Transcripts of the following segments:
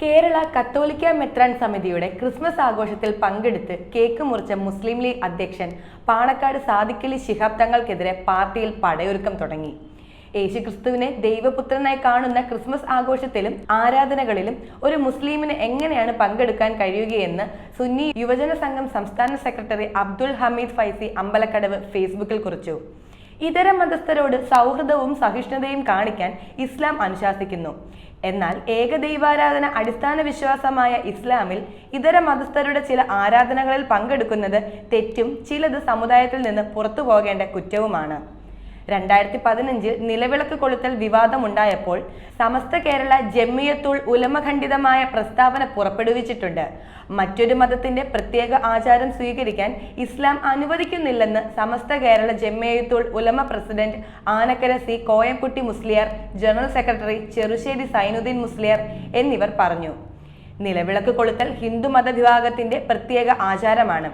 കേരള കത്തോലിക്ക മെത്രാൻ സമിതിയുടെ ക്രിസ്മസ് ആഘോഷത്തിൽ പങ്കെടുത്ത് കേക്ക് മുറിച്ച മുസ്ലിം ലീഗ് അധ്യക്ഷൻ പാണക്കാട് സാദിക്കലി ശിഹാബ് തങ്ങൾക്കെതിരെ പാർട്ടിയിൽ പടയൊരുക്കം തുടങ്ങി. യേശുക്രിസ്തുവിനെ ദൈവപുത്രനായി കാണുന്ന ക്രിസ്മസ് ആഘോഷത്തിലും ആരാധനകളിലും ഒരു മുസ്ലിമിന് എങ്ങനെയാണ് പങ്കെടുക്കാൻ കഴിയുകയെന്ന് സുന്നി യുവജന സംഘം സംസ്ഥാന സെക്രട്ടറി അബ്ദുൾ ഹമീദ് ഫൈസി അമ്പലക്കടവ് ഫേസ്ബുക്കിൽ കുറിച്ചു. ഇതര മതസ്ഥരോട് സൗഹൃദവും സഹിഷ്ണുതയും കാണിക്കാൻ ഇസ്ലാം അനുശാസിക്കുന്നു. എന്നാൽ ഏകദൈവാരാധന അടിസ്ഥാന വിശ്വാസമായ ഇസ്ലാമിൽ ഇതര മതസ്ഥരുടെ ചില ആരാധനകളിൽ പങ്കെടുക്കുന്നത് തെറ്റും ചിലത് സമുദായത്തിൽ നിന്ന് പുറത്തു പോകേണ്ട കുറ്റവുമാണ്. രണ്ടായിരത്തി പതിനഞ്ചിൽ നിലവിളക്ക് കൊളുത്തൽ വിവാദമുണ്ടായപ്പോൾ സമസ്ത കേരള ജമ്മിയത്തുൾ ഉലമഖണ്ഡിതമായ പ്രസ്താവന പുറപ്പെടുവിച്ചിട്ടുണ്ട്. മറ്റൊരു മതത്തിന്റെ പ്രത്യേക ആചാരം സ്വീകരിക്കാൻ ഇസ്ലാം അനുവദിക്കുന്നില്ലെന്ന് Samastha Kerala Jamiyyathul Ulama president Anakkara C Koyamkutty Musliyar general secretary Cherussery Zainuddin Musliyar എന്നിവർ പറഞ്ഞു. നിലവിളക്ക് കൊളുത്തൽ ഹിന്ദുമത വിഭാഗത്തിന്റെ പ്രത്യേക ആചാരമാണ്.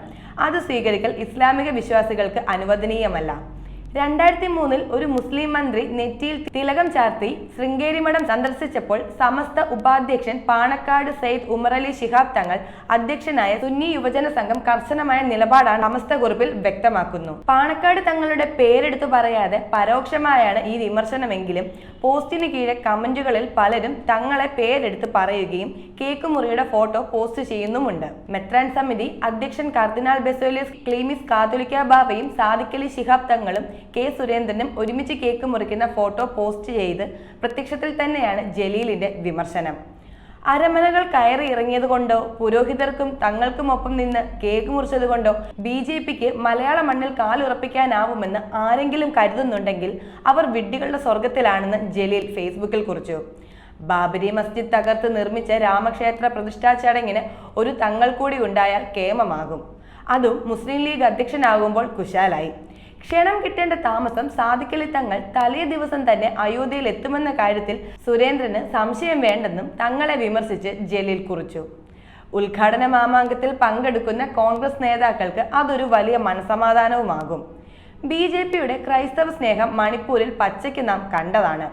അത് സ്വീകരിക്കൽ ഇസ്ലാമിക വിശ്വാസികൾക്ക് അനുവദനീയമല്ല. രണ്ടായിരത്തി മൂന്നിൽ ഒരു മുസ്ലിം മന്ത്രി നെറ്റിയിൽ തിലകം ചാർത്തി ശൃംഗേരിമഠം സന്ദർശിച്ചപ്പോൾ സമസ്ത ഉപാധ്യക്ഷൻ പാണക്കാട് സയ്യിദ് ഉമറലി ശിഹാബ് തങ്ങൾ അധ്യക്ഷനായ സുന്നി യുവജന സംഘം കർശനമായ നിലപാടാണ് സമസ്ത കുറിപ്പിൽ വ്യക്തമാക്കുന്നു. പാണക്കാട് തങ്ങളുടെ പേരെടുത്തു പറയാതെ പരോക്ഷമായാണ് ഈ വിമർശനമെങ്കിലും പോസ്റ്റിന് കീഴെ കമന്റുകളിൽ പലരും തങ്ങളെ പേരെടുത്ത് പറയുകയും കേക്ക് മുറിയുടെ ഫോട്ടോ പോസ്റ്റ് ചെയ്യുന്നുമുണ്ട്. മെത്രാൻ സമിതി അധ്യക്ഷൻ കർദിനാൾ ബെസോലിയസ് ക്ലീമിസ് കാതോലിക്ക ബാബയും സാദിക്കലി ശിഹാബ് തങ്ങളും കെ സുരേന്ദ്രനും ഒരുമിച്ച് കേക്ക് മുറിക്കുന്ന ഫോട്ടോ പോസ്റ്റ് ചെയ്ത് പ്രത്യക്ഷത്തിൽ തന്നെയാണ് ജലീലിന്റെ വിമർശനം. അരമനകൾ കയറി ഇറങ്ങിയത് കൊണ്ടോ പുരോഹിതർക്കും തങ്ങൾക്കുമൊപ്പം നിന്ന് കേക്ക് മുറിച്ചത് കൊണ്ടോ ബി ജെ പിക്ക് മലയാള മണ്ണിൽ കാലുറപ്പിക്കാനാവുമെന്ന് ആരെങ്കിലും കരുതുന്നുണ്ടെങ്കിൽ അവർ വിഡ്ഢികളുടെ സ്വർഗത്തിലാണെന്ന് ജലീൽ ഫേസ്ബുക്കിൽ കുറിച്ചു. ബാബരി മസ്ജിദ് തകർത്ത് നിർമ്മിച്ച രാമക്ഷേത്ര പ്രതിഷ്ഠാ ചടങ്ങിന് ഒരു തങ്ങൾ കൂടി ഉണ്ടായാൽ കേമമാകും. അതും മുസ്ലിം ലീഗ് അധ്യക്ഷനാകുമ്പോൾ കുശാലായി. ക്ഷണം കിട്ടേണ്ട താമസം സാധിക്കലി തങ്ങൾ തലേ ദിവസം തന്നെ അയോധ്യയിൽ എത്തുമെന്ന കാര്യത്തിൽ സുരേന്ദ്രന് സംശയം വേണ്ടെന്നും തങ്ങളെ വിമർശിച്ച് ജലീൽ കുറിച്ചു. ഉദ്ഘാടന മാമാങ്കത്തിൽ പങ്കെടുക്കുന്ന കോൺഗ്രസ് നേതാക്കൾക്ക് അതൊരു വലിയ മനസമാധാനവുമാകും ബി ജെ പിയുടെ ക്രൈസ്തവ സ്നേഹം മണിപ്പൂരിൽ പച്ചയ്ക്ക് നാം കണ്ടതാണ്.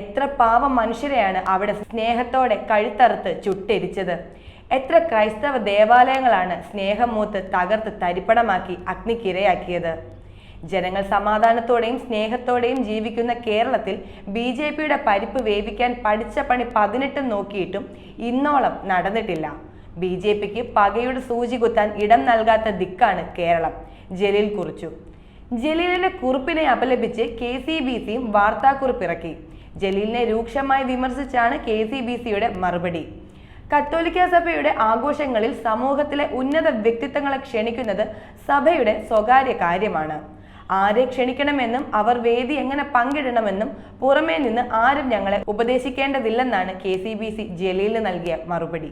എത്ര പാവ മനുഷ്യരെയാണ് അവിടെ സ്നേഹത്തോടെ കഴുത്തറുത്ത് ചുട്ടെരിച്ചത്. എത്ര ക്രൈസ്തവ ദേവാലയങ്ങളാണ് സ്നേഹം മൂത്ത് തകർത്ത് തരിപ്പണമാക്കി അഗ്നിക്കിരയാക്കിയത്. ജനങ്ങൾ സമാധാനത്തോടെയും സ്നേഹത്തോടെയും ജീവിക്കുന്ന കേരളത്തിൽ ബി ജെ പിയുടെ പരിപ്പ് വേവിക്കാൻ പഠിച്ച പണി പതിനെട്ടും നോക്കിയിട്ടും ഇന്നോളം നടന്നിട്ടില്ല. ബി ജെ പിക്ക് പകയുടെ സൂചി കുത്താൻ ഇടം നൽകാത്ത ദിക്കാണ് കേരളം. ജലീൽ കുറിച്ചു. ജലീലിന്റെ കുറിപ്പിനെ അപലപിച്ച് കെ സി ബി സിയും വാർത്താക്കുറിപ്പിറക്കി. ജലീലിനെ രൂക്ഷമായി വിമർശിച്ചാണ് കെ സി ബി സിയുടെ മറുപടി. കത്തോലിക്ക സഭയുടെ ആഘോഷങ്ങളിൽ സമൂഹത്തിലെ ഉന്നത വ്യക്തിത്വങ്ങളെ ക്ഷണിക്കുന്നത് സഭയുടെ സ്വകാര്യ കാര്യമാണ്. ആരെ ക്ഷണിക്കണമെന്നും അവർ വേദി എങ്ങനെ പങ്കിടണമെന്നും പുറമേ നിന്ന് ആരും ഞങ്ങളെ ഉപദേശിക്കേണ്ടതില്ലെന്നാണ് കെ സി ബി സി ജലീലിന് നൽകിയ മറുപടി.